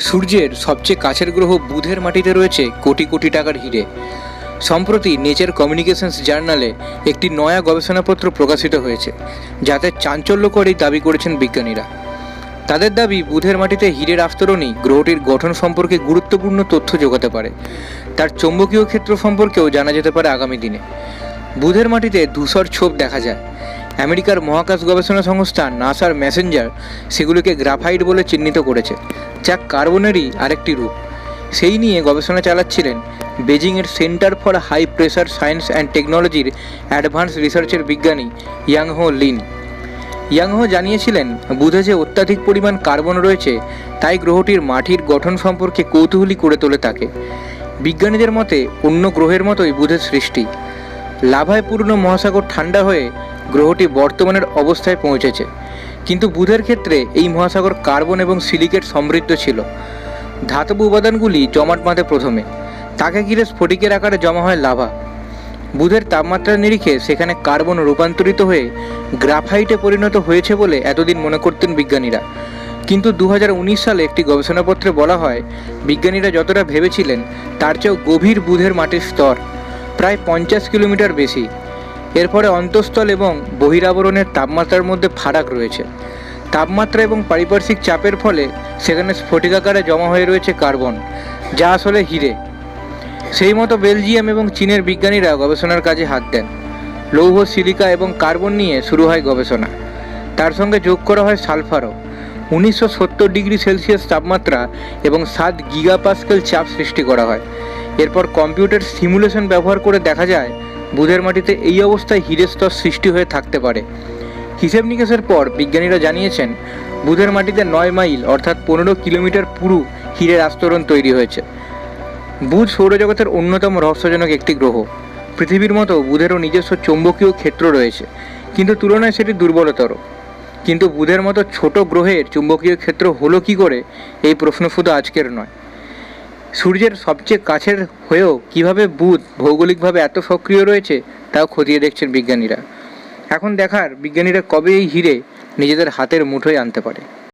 সূর্যের সবচেয়ে কাছের গ্রহ বুধের মাটিতে রয়েছে কোটি কোটি টাকার হিরে। সম্প্রতি নেচার কমিউনিকেশনস জার্নালে একটি নয়া গবেষণাপত্র প্রকাশিত হয়েছে, যাতে চাঞ্চল্যকরই দাবি করেছেন বিজ্ঞানীরা। তাদের দাবি, বুধের মাটিতে হীরের আস্তরণই গ্রহটির গঠন সম্পর্কে গুরুত্বপূর্ণ তথ্য যোগাতে পারে। তার চৌম্বকীয় ক্ষেত্র সম্পর্কেও জানা যেতে পারে আগামী দিনে। বুধের মাটিতে ধূসর ছোপ দেখা যায়। আমেরিকার মহাকাশ গবেষণা সংস্থা নাসার মেসেঞ্জার সেগুলিকে গ্রাফাইট বলে চিহ্নিত করেছে, যা কার্বনেরই আরেকটি রূপ। সেই নিয়ে গবেষণা চালাচ্ছিলেন বেজিংয়ের centre for high pressure science and টেকনোলজির অ্যাডভান্স রিসার্চের বিজ্ঞানী ইয়াংহো লিন। ইয়াংহো জানিয়েছিলেন, বুধে যে অত্যাধিক পরিমাণ কার্বন রয়েছে, তাই গ্রহটির মাটির গঠন সম্পর্কে কৌতূহলী করে তোলে তাকে। বিজ্ঞানীদের মতে, অন্য গ্রহের মতোই বুধের সৃষ্টি। লাভায় পূর্ণ মহাসাগর ঠান্ডা হয়ে গ্রহটি বর্তমানের অবস্থায় পৌঁছেছে। কিন্তু বুধের ক্ষেত্রে এই মহাসাগর কার্বন এবং সিলিকেট সমৃদ্ধ ছিল। ধাতব উপাদানগুলি জমাট বাঁধে প্রথমে। তাকে ঘিরে স্ফটিকের আকারে জমা হয় লাভা। বুধের তাপমাত্রার নিরিখে সেখানে কার্বন রূপান্তরিত হয়ে গ্রাফাইটে পরিণত হয়েছে বলে এতদিন মনে করতেন বিজ্ঞানীরা। কিন্তু দু হাজার উনিশ সালে একটি গবেষণাপত্রে বলা হয়, বিজ্ঞানীরা যতটা ভেবেছিলেন, তার চেয়েও গভীর বুধের মাটির স্তর, প্রায় পঞ্চাশ কিলোমিটার বেশি। এরপরে অন্তঃস্থল এবং বহিরাবরণের তাপমাত্রার মধ্যে ফারাক রয়েছে। তাপমাত্রা এবং পারিপার্শ্বিক চাপের ফলে সেখানে স্ফটিকাকারে জমা হয়ে রয়েছে কার্বন, যা আসলে হিরে। সেই মতো বেলজিয়াম এবং চীনের বিজ্ঞানীরা গবেষণার কাজে হাত দেন। লৌহ, সিলিকা এবং কার্বন নিয়ে শুরু হয় গবেষণা। তার সঙ্গে যোগ করা হয় সালফারও। উনিশশো সত্তর ডিগ্রি সেলসিয়াস তাপমাত্রা এবং সাত গিগাপাস্কেল চাপ সৃষ্টি করা হয়। এরপর কম্পিউটার সিমুলেশন ব্যবহার করে দেখা যায় বুধের মাটিতে এই অবস্থায় হিরের স্তর সৃষ্টি হয়ে থাকতে পারে। হিসেব নিকেশের পর বিজ্ঞানীরা জানিয়েছেন, বুধের মাটিতে নয় মাইল অর্থাৎ পনেরো কিলোমিটার পুরু হীরের আস্তরণ তৈরি হয়েছে। বুধ সৌরজগতের অন্যতম রহস্যজনক একটি গ্রহ। পৃথিবীর মতো বুধেরও নিজস্ব চৌম্বকীয় ক্ষেত্র রয়েছে, কিন্তু তুলনায় সেটি দুর্বলতর। কিন্তু বুধের মতো ছোট গ্রহের চুম্বকীয় ক্ষেত্র হলো কি করে, এই প্রশ্ন শুধু আজকের নয়। সূর্যের সবচেয়ে কাছের হয়েও কীভাবে বুধ ভৌগোলিকভাবে এত সক্রিয় রয়েছে, তাও খতিয়ে দেখছেন বিজ্ঞানীরা। এখন দেখার বিজ্ঞানীরা কবে এই হিরে নিজেদের হাতের মুঠোয় আনতে পারে?